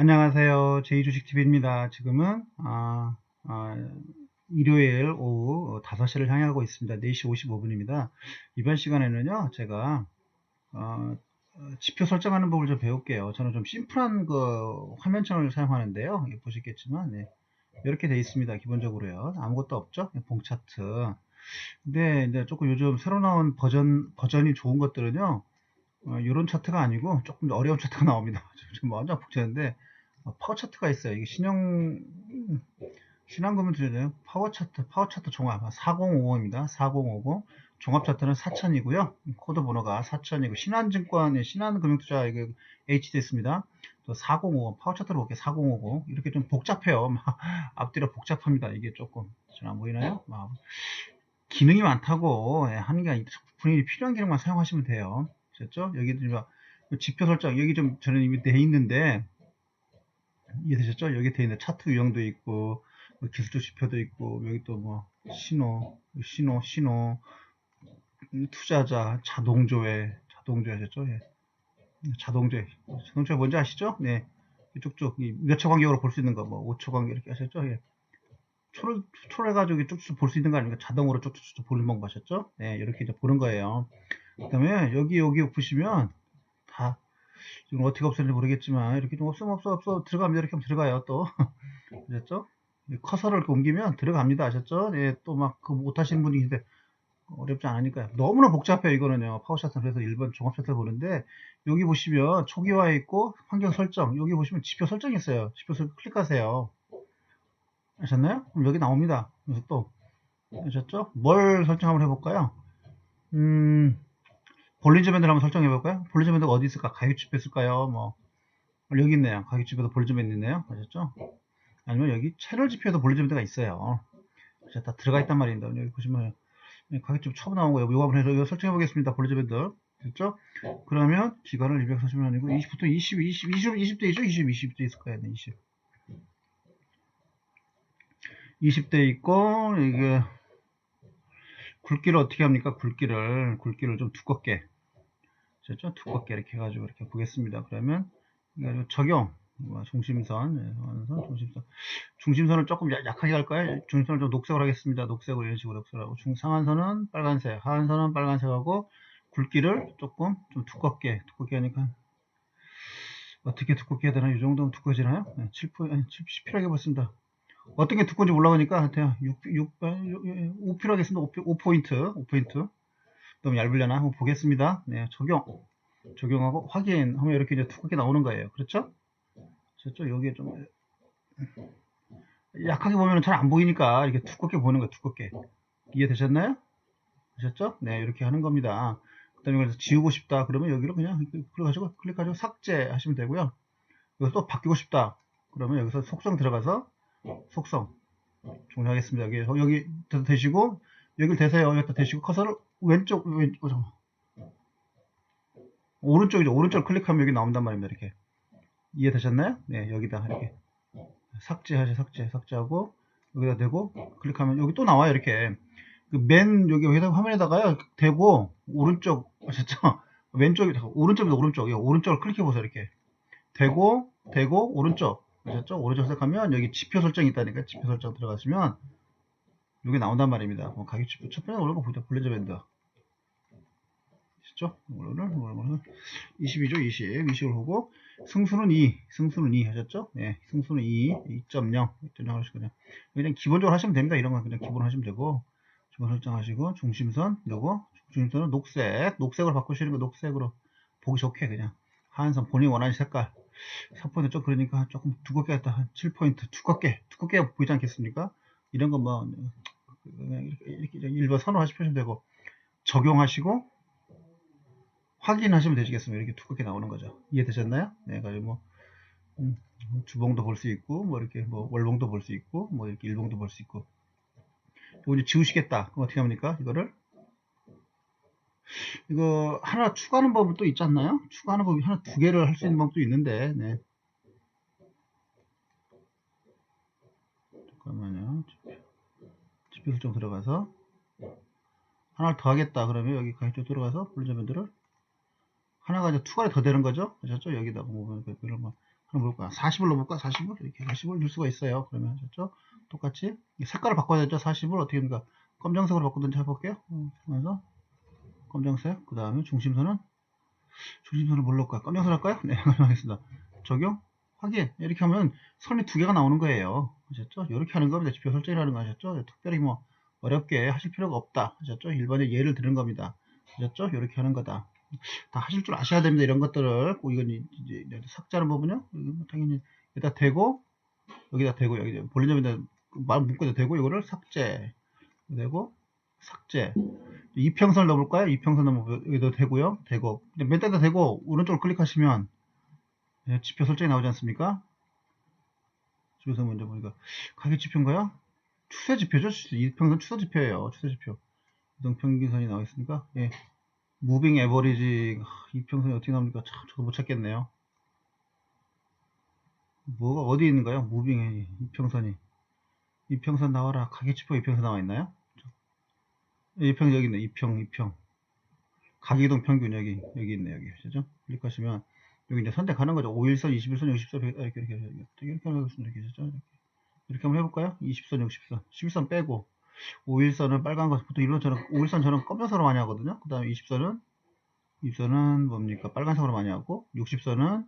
안녕하세요. 제이주식TV입니다. 지금은 아, 아, 일요일 오후 5시를 향하고 있습니다. 4시 55분입니다. 이번 시간에는요, 제가 어, 지표 설정하는 법을 좀 배울게요. 저는 좀 심플한 그 화면창을 사용하는데요. 보시겠지만 네, 이렇게 되어 있습니다. 기본적으로요. 아무것도 없죠? 네, 봉 차트. 근데 이제 조금 요즘 새로 나온 버전 버전이 좋은 것들은요. 어, 이런 차트가 아니고 조금 어려운 차트가 나옵니다. 지금 완전 복잡한데 어, 파워 차트가 있어요. 이게 신형 신한금은 들려요. 파워 차트, 파워 차트 종합 4050입니다. 4050 종합 차트는 4000이고요. 코드 번호가 4000이고 신한증권의 신한금융투자 이게 HDS입니다. 또 4050 파워 차트로 볼게요. 4050 이렇게 좀 복잡해요. 앞뒤로 복잡합니다. 이게 조금 잘안 보이나요? 막 기능이 많다고 예, 하는 게 아니라 본인이 필요한 기능만 사용하시면 돼요. 됐죠? 여기 좀 지표 설정 여기 좀 저는 이미 돼 있는데 이해되셨죠? 여기 돼 있는 차트 유형도 있고 뭐 기술적 지표도 있고 여기 또 뭐 신호 신호 신호 음, 투자자 자동조회 자동조회 하셨죠? 예. 자동조회 자동조회 뭔지 아시죠? 네 쭉쭉 몇 초 간격으로 볼 수 있는 거 뭐 5초 간격 이렇게 하셨죠? 예. 초를 초를 해가지고 쭉쭉 볼 수 있는 거 아닙니까? 자동으로 쭉쭉쭉 보는 방법 하셨죠? 네 이렇게 이제 보는 거예요. 그다음에 여기 여기 보시면 다 지금 어떻게 없었는지 모르겠지만 이렇게 좀 없으면 없어 없어 들어갑니다 이렇게 하면 들어가요 또 아셨죠? 커서를 이렇게 옮기면 들어갑니다 아셨죠? 네, 또막 그 못하시는 분이 있는데 어렵지 않으니까요 너무나 복잡해요 이거는요 파워샷은 그래서 1번 종합샷을 보는데 여기 보시면 초기화에 있고 환경 설정 여기 보시면 지표 설정이 있어요 지표 설정 클릭하세요 아셨나요? 그럼 여기 나옵니다 그래서 또 아셨죠? 뭘 설정 한번 해볼까요? 음 볼리저 밴드를 한번 설정해 볼까요? 볼리저 밴드가 어디 있을까? 가격 지표 있을까요? 뭐 여기 있네요. 가격 지표도 볼리저 밴드 있네요. 아셨죠? 아니면 여기 채널 지표에도 볼리저 밴드가 있어요. 그래서 다 들어가 있단 말입니다. 여기 보시면 가격 지표 처음 나온 거예요. 이거 한번 해서 이거 설정해 보겠습니다. 볼리저 밴드. 됐죠? 그러면 기간을 240년 아니고 20부터 20, 20, 20, 20대 있죠? 20, 20대 있을 거예요. 20. 20대 있고 이게 굵기를 어떻게 합니까? 굵기를 굵기를 좀 두껍게 됐죠? 두껍게 이렇게 해가지고 이렇게 보겠습니다. 그러면 이거 적용 뭐 중심선, 네, 중심선, 중심선, 중심선을 조금 야- 약하게 할까요? 중심선을 좀 녹색으로 하겠습니다. 녹색으로 이런 식으로 녹색으로 하고 중 상한선은 빨간색, 하한선은 빨간색하고 굵기를 조금 좀 두껍게 두껍게 하니까 어떻게 두껍게 해야 되나? 이 정도면 두꺼워지나요? 네, 7포 아니 10피라게 봤습니다. 어떤 게 두꺼운지 올라가니까 그냥 6, 6, 5피로 하겠습니다. 5, 5포인트, 5포인트. 너무 얇으려나? 한번 보겠습니다. 네, 적용. 적용하고 확인 하면 이렇게 이제 두껍게 나오는 거예요. 그렇죠? 그렇죠? 여기에 좀 약하게 보면 잘 안 보이니까 이렇게 두껍게 보는 거예요. 두껍게. 이해되셨나요? 되셨죠? 네, 이렇게 하는 겁니다. 그 다음에 그래서 지우고 싶다. 그러면 여기로 그냥 클릭하시고, 클릭하시고 삭제 하시면 되고요. 여기서 또 바뀌고 싶다. 그러면 여기서 속성 들어가서 속성 종료하겠습니다. 여기, 여기 대시고, 여기를 대세요. 여기다 대시고, 커서를 왼쪽, 왼쪽, 어. 오른쪽이죠. 오른쪽 클릭하면 여기 나온단 말입니다. 이렇게. 이해되셨나요? 네, 여기다 이렇게 삭제하시 삭제, 삭제하고 여기다 대고 클릭하면 여기 또 나와요. 이렇게 그맨 여기 여기다 화면에다가요 대고 오른쪽 아셨죠? 왼쪽이 오른쪽이다 오른쪽 여기 오른쪽을 클릭해 보세요. 이렇게 대고 대고 오른쪽 아셨죠? 오른쪽 선택하면 여기 지표 설정이 있다니까 지표 설정 들어가시면 여기 나온단 말입니다. 뭐 가격 지표 첫 번째 거 보자 블레저 밴드 아시죠? 오늘 오늘 22죠 20 20을 보고 승수는 2 승수는 2 하셨죠? 네 승수는 2 2.0 2.0 하시고 그냥 그냥 기본적으로 하시면 됩니다. 이런 건 그냥 기본 하시면 되고 기본 설정하시고 중심선 요거 중심선은 녹색 녹색으로 바꾸시는 거 녹색으로 보기 좋게 그냥 하한선 본인이 원하는 색깔 4포인트 좀 그러니까 조금 두껍게 했다 한 7포인트 두껍게 두껍게 보이지 않겠습니까? 이런 거뭐 그냥 이렇게, 이렇게 일반 선호 하시면 되고 적용하시고 확인하시면 되시겠습니다. 이렇게 두껍게 나오는 거죠. 이해되셨나요? 네, 가지고 뭐 음, 주봉도 볼 수 있고, 뭐 이렇게 뭐 월봉도 볼 수 있고, 뭐 이렇게 일봉도 볼 수 있고. 이거 이제 지우시겠다. 그럼 어떻게 합니까? 이거를 이거 하나 추가하는 법은 또 있지 않나요? 추가하는 법이 하나 두 개를 할 수 있는 방법도 있는데, 네. 잠깐만요. 지표 설정 들어가서 하나를 더 하겠다. 그러면 여기 가입쪽 들어가서 블루저 밴드를 하나가 이제 투가를 더 되는 거죠. 아셨죠? 여기다 보면 그걸 뭐 그럼 볼까? 40을 넣어볼까? 40을? 이렇게 40을 줄 수가 있어요. 그러면, 아셨죠? 똑같이. 이 색깔을 바꿔야 되죠? 40을 어떻게 합니까? 검정색으로 바꾸든지 해볼게요. 음, 그래서, 검정색. 그 다음에 중심선은, 중심선을 뭘로 할까요? 검정색 할까요? 네, 하겠습니다. 적용, 확인. 이렇게 하면 선이 두 개가 나오는 거예요. 아셨죠? 이렇게 하는 겁니다. 지표 설정이라는 거 아셨죠? 특별히 뭐, 어렵게 하실 필요가 없다. 아셨죠? 일반의 예를 드는 겁니다. 아셨죠? 이렇게 하는 거다. 다 하실 줄 아셔야 됩니다. 이런 것들을. 꼭 이건 이제 삭제하는. 여기 뭐 당연히 여기다 대고, 여기다 대고, 여기 볼륨에다 말 묶어도 되고, 이거를 삭제. 되고, 삭제. 이평선을 넣어볼까요? 이평선 여기도 되고요. 되고. 맨 때다 대고, 오른쪽을 클릭하시면, 예, 지표 설정이 나오지 않습니까? 집에서 먼저 보니까, 가격 지표인가요? 추세 지표죠? 이평선 추세 지표예요. 추세 지표. 이동 평균선이 나와 있으니까, 예. 무빙 에버리지 이평선이 어떻게 나옵니까? 참 저도 못 찾겠네요. 뭐가 어디 있는가요? 무빙 이평선이 이평선 나와라. 가계지표 이평선 나와 있나요? 이평 여기 있네. 이평 이평 가계이동 평균 여기 여기 있네 여기 그죠? 클릭하시면 여기 이제 선택하는 거죠. 5일선, 21선, 60선 이렇게 이렇게 이렇게 이렇게, 이렇게 하면 되겠습니다. 이렇게? 이렇게. 한번 해볼까요? 20선, 60선, 11선 빼고 5일선은 빨간 거, 보통 이런 저는 5일선 저는 검정색으로 많이 하거든요. 그 다음에 20선은 20선은 뭡니까? 빨간색으로 많이 하고 60선은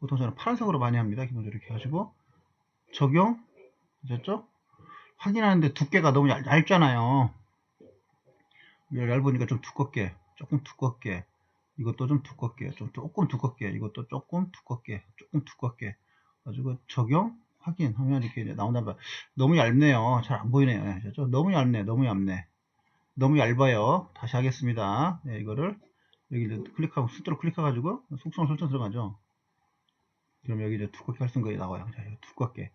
보통 저는 파란색으로 많이 합니다. 기본적으로 이렇게 하시고 적용 되셨죠? 확인하는데 두께가 너무 얇, 얇잖아요. 얇으니까 좀 두껍게 조금 두껍게 이것도 좀 두껍게 좀 조금 두껍게 이것도 조금 두껍게 조금 두껍게 가지고 적용 확인 하면 이렇게 나온단 말이에요. 너무 얇네요. 잘 안 보이네요. 아셨죠? 너무 얇네. 너무 얇네. 너무 얇아요. 다시 하겠습니다. 네, 이거를 여기 이제 클릭하고 숫자로 클릭해 가지고 속성 설정 들어가죠. 그럼 여기 이제 두껍게 할수 있는 거 나와요. 자, 두껍게.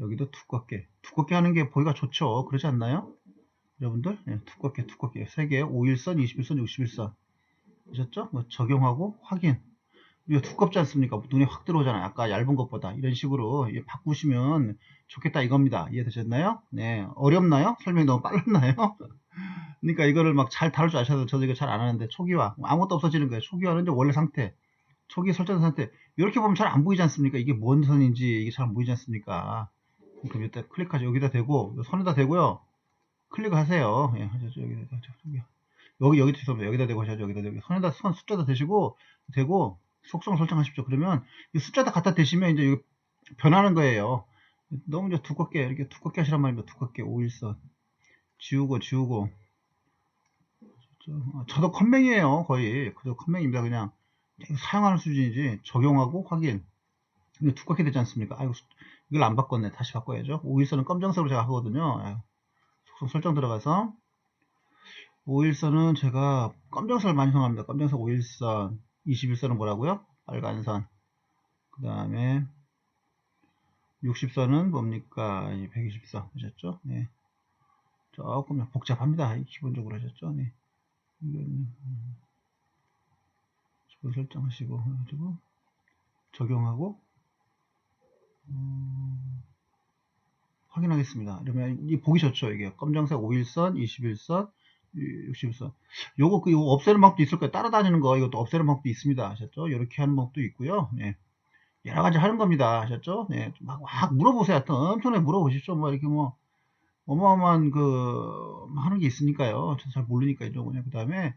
여기도 두껍게. 두껍게 하는 게 보기가 좋죠. 그러지 않나요? 여러분들? 네, 두껍게, 두껍게. 3개, 5일선, 21선, 61선. 아셨죠? 뭐 적용하고 확인. 이거 두껍지 않습니까? 눈에 확 들어오잖아요. 아까 얇은 것보다. 이런 식으로 바꾸시면 좋겠다 이겁니다. 이해되셨나요? 네. 어렵나요? 설명이 너무 빨랐나요? 그러니까 이거를 막 잘 다룰 줄 아셔도 저도 이거 잘 안 하는데 초기화. 아무것도 없어지는 거예요. 초기화는 이제 원래 상태. 초기 설정 상태. 이렇게 보면 잘 안 보이지 않습니까? 이게 뭔 선인지 이게 잘 안 보이지 않습니까? 그럼 일단 클릭하죠. 여기다 대고, 선에다 대고요. 클릭하세요. 예, 하죠. 여기다, 여기, 여기, 여기 죄송합니다. 여기다 대고 하셔야죠. 여기다 대고. 선에다, 선 숫자다 대시고, 대고, 속성 설정하십시오. 그러면 이 숫자 다 갖다 대시면 이제 이거 변하는 거예요. 너무 이제 두껍게 이렇게 두껍게 하시란 말입니다. 두껍게 5일선 지우고 지우고 저도 컴맹이에요. 거의 그저 컴맹입니다. 그냥 사용하는 수준이지 적용하고 확인 이거 두껍게 되지 않습니까? 아이고 이걸 안 바꿨네. 다시 바꿔야죠. 5일선은 검정색으로 제가 하거든요. 속성 설정 들어가서 5일선은 제가 검정색을 많이 사용합니다. 검정색 5일선 21선은 뭐라고요? 빨간선. 그 다음에 60선은 뭡니까? 120선. 하셨죠? 네. 조금 복잡합니다. 기본적으로 하셨죠? 네. 이거는, 음, 설정하시고, 해가지고, 적용하고, 음, 확인하겠습니다. 그러면 이 보기 좋죠? 이게 검정색 5일선, 21선, 60선. 요거 그 요거 없애는 방법도 있을 거예요. 따라다니는 거 이것도 없애는 방법도 있습니다. 아셨죠? 이렇게 하는 방법도 있고요. 네. 여러 가지 하는 겁니다. 아셨죠? 네. 막, 막 물어보세요. 하여튼 엄청나게 물어보십시오. 뭐 이렇게 뭐 어마어마한 그 하는 게 있으니까요. 잘 모르니까 이런 거냐. 그 다음에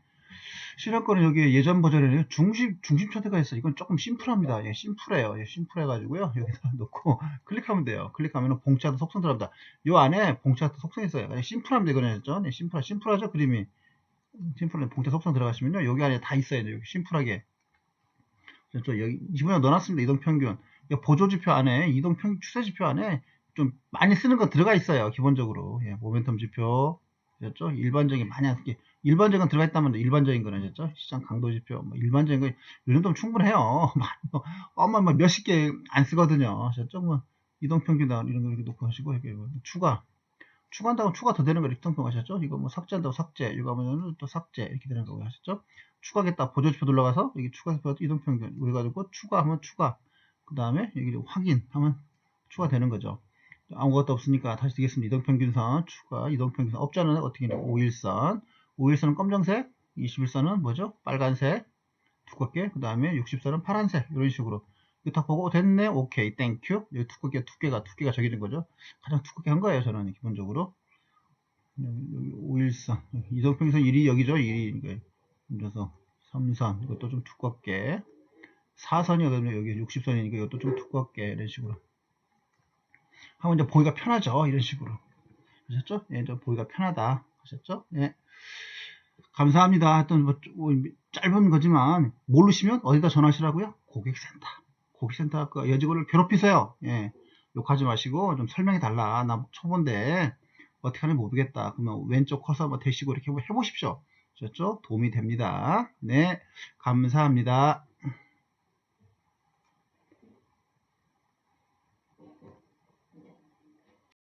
실행권은 여기 예전 버전에는 중심, 중심 초대가 있어요. 이건 조금 심플합니다. 예, 심플해요. 예, 심플해가지고요. 여기다 놓고 클릭하면 돼요. 클릭하면 봉차도 속성 들어갑니다. 요 안에 봉차도 속성 있어요. 그냥 심플합니다. 이거는 죠 네, 심플하, 심플하죠? 그림이. 심플한 봉차 속성 들어가시면요. 여기 안에 다 있어요. 여기 심플하게. 저 여기 지분에 넣어놨습니다. 이동평균. 보조지표 안에, 이동평균 추세지표 안에 좀 많이 쓰는 거 들어가 있어요. 기본적으로. 예, 모멘텀 지표. 죠 일반적인 많이 안 쓰게. 일반적인 들어가 있다면 일반적인 거는 셨죠 시장 강도 지표 뭐 일반적인 거 이 정도면 충분해요. 엄마 뭐 몇십 개 안 쓰거든요. 아셨죠? 뭐 이동평균다 이런 거 이렇게 놓고 하시고 이렇게 뭐 추가 추가한다고 추가 더 되는 거 이동평 하셨죠? 이거 뭐 삭제한다고 삭제 이거 하면 또 삭제 이렇게 되는 거고 하셨죠? 추가하겠다 보조지표 눌러가서 여기 추가지표 이동평균 우리 가지고 추가하면 추가 그 다음에 여기 확인하면 추가되는 거죠. 아무것도 없으니까 다시 되겠습니다. 이동평균선 추가 이동평균선 업자는 어떻게 냐 5일선 5일선은 검정색, 21선은 뭐죠? 빨간색, 두껍게, 그 다음에 60선은 파란색, 이런 식으로. 다 보고 됐네 오케이 땡큐 여기 두껍게 두께가 두께가 저기 있는 거죠. 가장 두껍게 한 거예요 저는 기본적으로. 여기, 여기 5일선 이동평선 1이 여기죠 1이. 이거 그래서 3선 이것도 좀 두껍게. 4선이 여기 60선이니까 이것도 좀 두껍게 이런 식으로. 하면 이제 보기가 편하죠 이런 식으로. 아셨죠? 예, 좀 보기가 편하다. 하셨죠? 예. 감사합니다. 하여튼 뭐, 좀 짧은 거지만 모르시면 어디다 전화하시라고요? 고객센터. 고객센터 그 여직원을 괴롭히세요. 예. 욕하지 마시고 좀 설명해 달라. 나 초보인데 어떻게 하는지 모르겠다. 그러면 왼쪽 커서 뭐 대시고 이렇게 한번 해보십시오. 아셨죠? 도움이 됩니다. 네. 감사합니다.